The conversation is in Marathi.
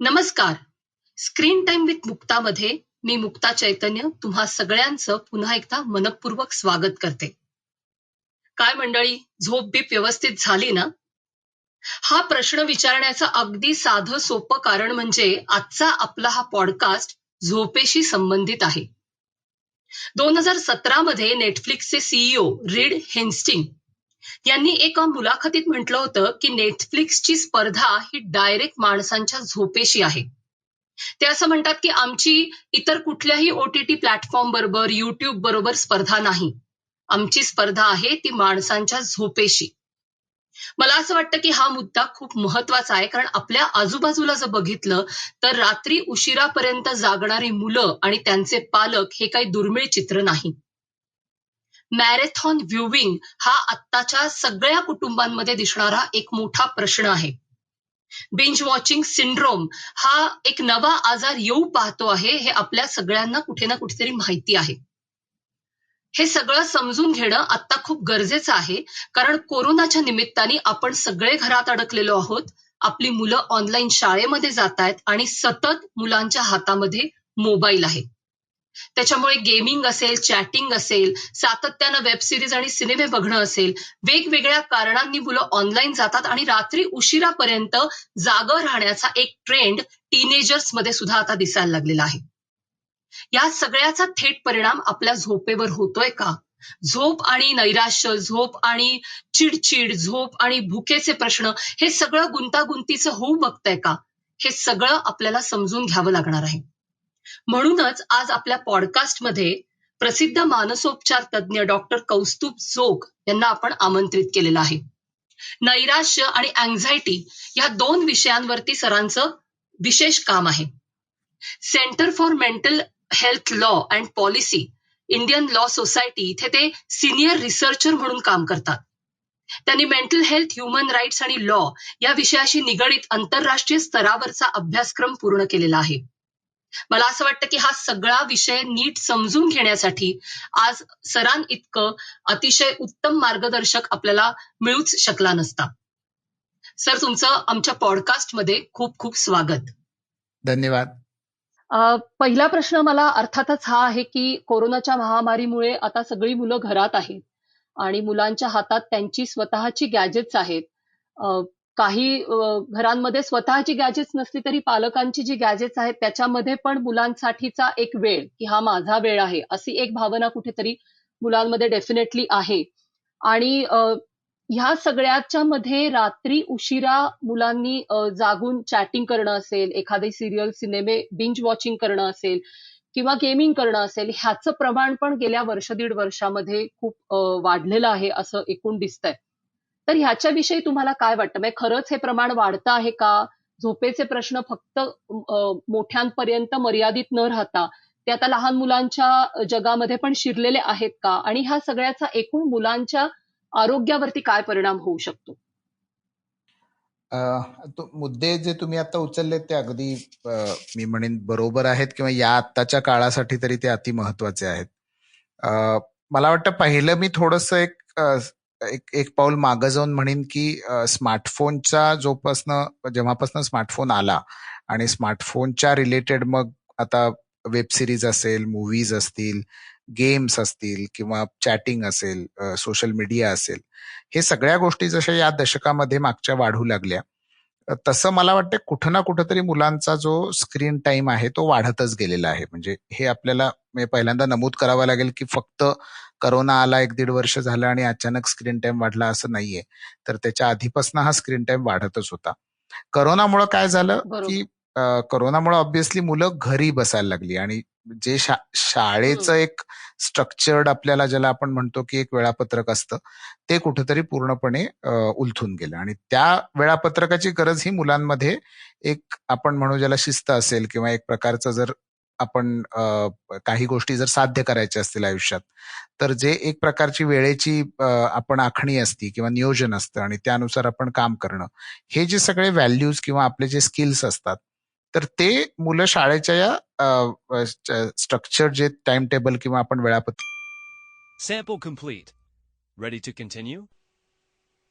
नमस्कार. स्क्रीन टाइम विथ मुक्तामध्ये मी मुक्ता चैतन्य तुम्हा सगळ्यांचं पुन्हा एकदा मनपूर्वक स्वागत करते. काय मंडळी झोप बीप व्यवस्थित झाली ना? हा प्रश्न विचारण्याचं अगदी साधं सोपं कारण म्हणजे आजचा आपला हा पॉडकास्ट झोपेशी संबंधित आहे. दोन हजार सतरा मध्ये नेटफ्लिक्सचे सीईओ रीड हेन्स्टिंग यांनी एका मुलाखतीत म्हटलं होतं की नेटफ्लिक्सची स्पर्धा ही डायरेक्ट माणसांच्या झोपेशी आहे. ते असं म्हणतात की आमची इतर कुठल्याही ओटीटी प्लॅटफॉर्म बरोबर युट्यूब बरोबर स्पर्धा नाही. आमची स्पर्धा आहे ती माणसांच्या झोपेशी. मला असं वाटतं की हा मुद्दा खूप महत्त्वाचा आहे कारण आपल्या आजूबाजूला जर बघितलं तर रात्री उशिरापर्यंत जागणारी मुलं आणि त्यांचे पालक हे काही दुर्मिळ चित्र नाही. मॅरेथॉन व्ह्युविंग हा आत्ताच्या सगळ्या कुटुंबांमध्ये दिसणारा एक मोठा प्रश्न आहे. बिंज वॉचिंग सिंड्रोम हा एक नवा आजार येऊ पाहतो आहे हे आपल्या सगळ्यांना कुठे ना कुठेतरी माहिती आहे. हे सगळं समजून घेणं आता खूप गरजेचं आहे कारण कोरोनाच्या निमित्ताने आपण सगळे घरात अडकलेलो आहोत आपली मुलं ऑनलाईन शाळेमध्ये जात आहेत आणि सतत मुलांच्या हातामध्ये मोबाईल आहे. त्याच्यामुळे गेमिंग असेल चॅटिंग असेल सातत्यानं वेब सिरीज आणि सिनेमे बघणं असेल वेगवेगळ्या कारणांनी मुलं ऑनलाईन जातात आणि रात्री उशिरापर्यंत जागं राहण्याचा एक ट्रेंड टीनेजर्समध्ये सुद्धा आता दिसायला लागलेला आहे. या सगळ्याचा थेट परिणाम आपल्या झोपेवर होतोय का? झोप आणि नैराश्य झोप आणि चिडचिड झोप आणि भुकेचे प्रश्न हे सगळं गुंतागुंतीचं होऊ बघतंय का? हे सगळं आपल्याला समजून घ्यावं लागणार आहे. म्हणूनच आज आपल्या पॉडकास्टमध्ये प्रसिद्ध मानसोपचार तज्ज्ञ डॉक्टर कौस्तुभ जोग यांना आपण आमंत्रित केलेलं आहे. नैराश्य आणि अँझायटी या दोन विषयांवरती सरांचं विशेष काम आहे. Centre for mental health law and policy Indian law society इथे ते सिनियर रिसर्चर म्हणून काम करतात. त्यांनी मेंटल हेल्थ ह्युमन राईट्स आणि लॉ या विषयाशी निगडीत आंतरराष्ट्रीय स्तरावरचा अभ्यासक्रम पूर्ण केलेला आहे. मला असं वाटतं की हा सगळा विषय नीट समजून घेण्यासाठी आज सरां इतकं अतिशय उत्तम मार्गदर्शक आपल्याला मिळूच शकला नसता. सर तुमचं आमच्या पॉडकास्टमध्ये खूप खूप स्वागत. धन्यवाद. पहिला प्रश्न मला अर्थातच हा आहे की कोरोनाच्या महामारीमुळे आता सगळी मुलं घरात आहेत आणि मुलांच्या हातात त्यांची स्वतःची गॅजेट्स आहेत. काही घरांमध्ये स्वतःची गॅजेट्स नसली तरी पालकांची जी गॅजेट्स आहेत त्याच्यामध्ये पण मुलांसाठीचा एक वेळ की हा माझा वेळ आहे अशी एक भावना कुठेतरी मुलांमध्ये डेफिनेटली आहे. आणि ह्या सगळ्याच्या मध्ये रात्री उशिरा मुलांनी जागून चॅटिंग करणं असेल एखादे सिरियल सिनेमे बिंज वॉचिंग करणं असेल किंवा गेमिंग करणं असेल ह्याचं प्रमाण पण गेल्या वर्ष दीड वर्षामध्ये खूप वाढलेलं आहे असं एकूण दिसतंय. तर ह्याच्याविषयी तुम्हाला काय वाटतं? म्हणजे खरंच हे प्रमाण वाढतं आहे का? झोपेचे प्रश्न फक्त मोठ्यांपर्यंत मर्यादित न राहता ते आता लहान मुलांच्या जगामध्ये पण शिरलेले आहेत का? आणि ह्या सगळ्याचा एकूण मुलांच्या आरोग्यावरती काय परिणाम होऊ शकतो? मुद्दे जे तुम्ही आता उचलले ते अगदी मी म्हणेन बरोबर आहेत किंवा या आत्ताच्या काळासाठी तरी ते अति महत्त्वाचे आहेत मला वाटतं पहिलं मी थोडस एक एक एक पाऊल मागं जाऊन म्हणेन की स्मार्टफोनचा जोपासनं जेव्हापासून स्मार्टफोन आला आणि स्मार्टफोनच्या रिलेटेड मग आता वेब सिरीज असेल मूवीज असतील गेम्स असतील किंवा चॅटिंग असेल सोशल मीडिया असेल हे सगळ्या गोष्टी जशा या दशकामध्ये मागच्या वाढू लागल्या तसं मला वाटतं कुठं ना कुठंतरी मुलांचा जो स्क्रीन टाइम आहे तो वाढतच गेलेला आहे. म्हणजे हे आपल्याला पहिल्यांदा नमूद करावं लागेल की फक्त करोना आला एक दीड वर्ष झालं आणि अचानक स्क्रीन टाइम वाढला असं नाहीये. तर त्याच्या आधीपासून हा स्क्रीन टाइम वाढतच होता. करोनामुळं काय झालं की करोनामुळे ऑब्व्हियसली मुलं घरी बसायला लागली. आणि जे शा शाळेचं एक स्ट्रक्चर्ड आपल्याला ज्याला आपण म्हणतो की एक वेळापत्रक असतं ते कुठेतरी पूर्णपणे उलथून गेलं. आणि त्या वेळापत्रकाची गरज ही मुलांमध्ये एक आपण म्हणू ज्याला शिस्त असेल किंवा एक प्रकारचं जर आपण काही गोष्टी जर साध्य करायच्या असतील आयुष्यात तर जे एक प्रकारची वेळेची आपण आखणी असती किंवा नियोजन असतं आणि त्यानुसार आपण काम करणं हे जे सगळे व्हॅल्यूज किंवा आपले जे स्किल्स असतात तर ते मुलं शाळेच्या या स्ट्रक्चर जे टाइम टेबल किंवा आपण वेळापत्र Sample complete. Ready to continue?